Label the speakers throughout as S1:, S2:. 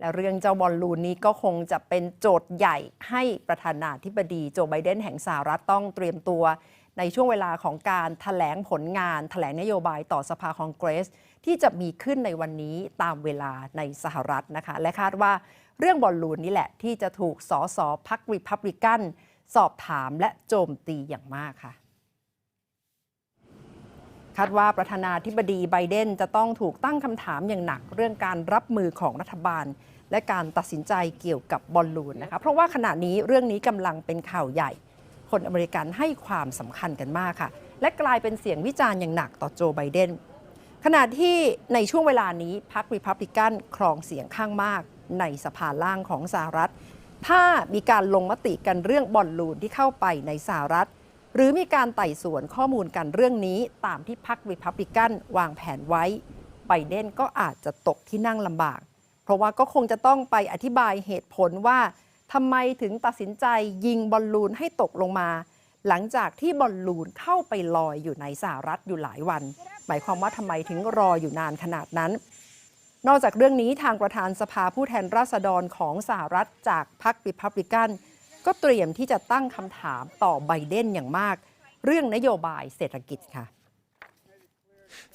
S1: และเรื่องเจ้าบอลลูนนี้ก็คงจะเป็นโจทย์ใหญ่ให้ประธานาธิบดีโจไบเดนแห่งสหรัฐต้องเตรียมตัว ในช่วงเวลาของการถแถลงผลงานถแถลงนโยบายต่อสภาคองเกรส ที่จะมีขึ้นในวันนี้ตามเวลาในสหรัฐนะคะ และคาดว่าเรื่องบอลลูนนี่แหละที่จะถูกสสพักริพับลิกัน สอบถามและโจมตีอย่างมากค่ะาดว่าประธานาธิบดีไบเดนจะต้องถูกตั้งคำถามอย่างหนักเรื่องการรับมือของรัฐบาล และการตัดสินใจเกี่ยวกับบอลลูนนะคะเพราะว่าขณะนี้เรื่องนี้กำลังเป็นข่าวใหญ่ คนอเมริกันให้ความสำคัญกันมากค่ะ และกลายเป็นเสียงวิจารณ์อย่างหนักต่อโจไบเดนขณะที่ในช่วงเวลานี้พรรครีพับลิกันครองเสียงข้างมากในสภาล่างของสหรัฐ ถ้ามีการลงมติกันเรื่องบอลลูนที่เข้าไปในสหรัฐ หรือมีการไต่สวนข้อมูลกันเรื่องนี้ตามที่พรรครีพับลิกันวางแผนไว้ไบเดนก็อาจจะตกที่นั่งลำบาก เพราะว่าก็คงจะต้องไปอธิบายเหตุผลว่าทำไมถึงตัดสินใจยิงบอลลูนให้ตกลงมา หลังจากที่บอลลูนเข้าไปลอยอยู่ในสหรัฐอยู่หลายวัน หมายความว่าทำไมถึงรออยู่นานขนาดนั้น นอกจากเรื่องนี้ทางประธานสภาผู้แทนราษฎรของสหรัฐจากพรรคริพับลิกัน ก็เตรียมที่จะตั้งคำถามต่อไบเดนอย่างมาก เรื่องนโยบายเศรษฐกิจค่ะ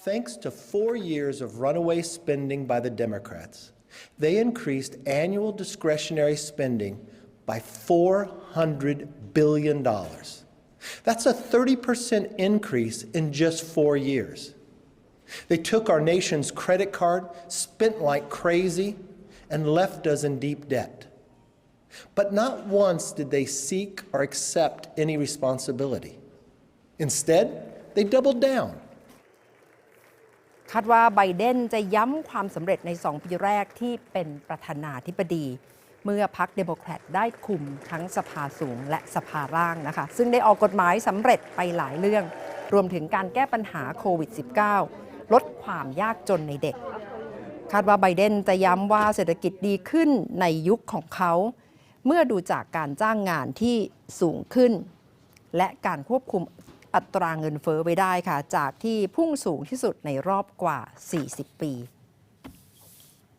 S2: Thanks to four years of runaway spending by the Democrats, they increased annual discretionary spending by $400 billion. That's a 30% increase in just four years. They took our nation's credit card, spent like crazy, and left us in deep debt. But not once did they seek or accept any responsibility. Instead, they doubled down.
S1: คาดว่าไบเดนจะย้ำความสำเร็จใน 2 ปีแรกที่เป็นประธานาธิบดี เมื่อพรรคเดโมแครตได้คุมทั้งสภาสูงและสภาล่างนะคะ ซึ่งได้ออกกฎหมายสำเร็จไปหลายเรื่อง รวมถึงการแก้ปัญหาโควิด -19 ลดความยากจนในเด็ก คาดว่าไบเดนจะย้ำว่าเศรษฐกิจดีขึ้นในยุคของเขา เมื่อดูจากการจ้างงานที่สูงขึ้น และการควบคุมอัตราเงินเฟ้อไว้ได้ค่ะ จากที่พุ่งสูงที่สุดในรอบกว่า 40 ปี